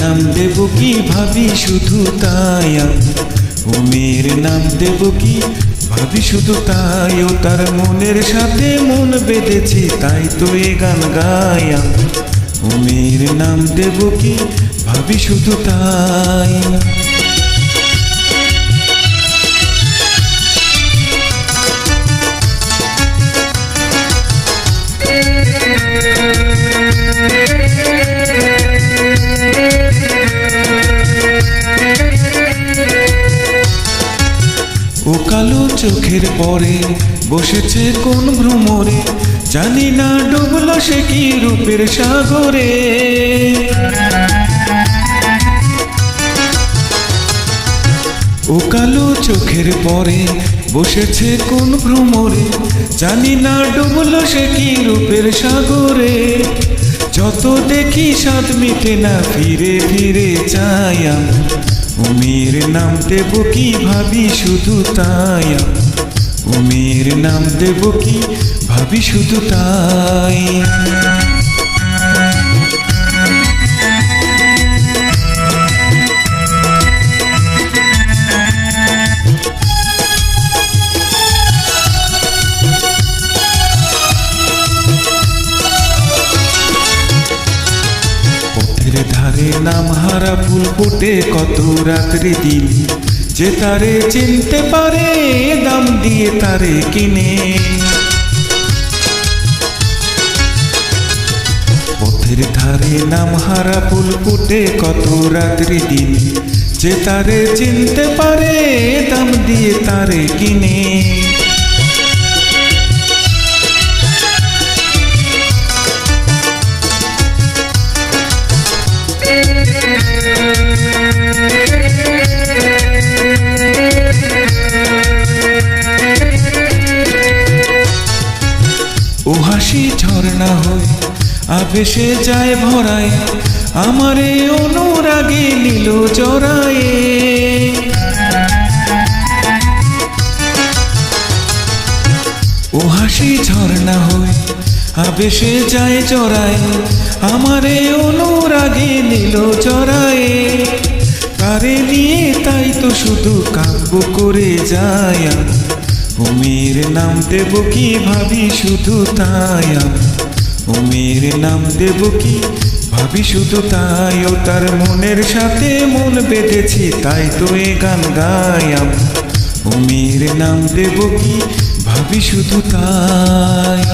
নাম দেব কি ভাবি? শুধু তাই উমের নাম দেব কি ভাবি? শুধু তাই ও তার মনের সাথে মন বেঁধেছে, তাই তো এ গান আমি। উমের নাম দেব কি ভাবি? শুধু তাই। ও কালো চোখের পরে বসেছে কোন ভ্রমরে? জানি না ডুবল সে কি রূপের সাগরে। ও কালো চোখের পরে বসেছে কোন ভ্রমরে? জানি না ডুবল সে কি রূপের সাগরে। যত দেখি স্বাদ মিটে না, ফিরে ফিরে চাই আমি। উমের নাম দেব কি ভাবি শুধু তাই? উমের নাম দেব কি ভাবি শুধু তাই? পথের ধারে নাম হারা ফুল ফুটে, কত রাত্রি দিন। যে তারে চিনতে পারে, দাম দিয়ে তারে কিনে। পথের ধারে নাম হারা ফুল ফুটে, কত রাত্রি দিন। যে তারে চিনতে পারে, দাম দিয়ে তারে কিনে। হাসি ঝর্ণা হয়ে, আবেশে যায় ভরায়, আমারে অনুরাগে নীল জড়ায়ে ও হাসি ঝর্ণা হয়ে, আবেশে যায় জড়ায় আমারে অনুরাগে নীল জড়ায়ে তারে নিয়ে তাই তো শুধু কাব্য করে যায় আমি। উমের নাম দেব কি ভাবি শুধু তাই আমি। নাম দেব কি ভাবি শুধু তাই ও তার মনের সাথে মন বেঁধেছি, তাই তো এ গান গাই আমি। নাম দেব কি ভাবি শুধু তাই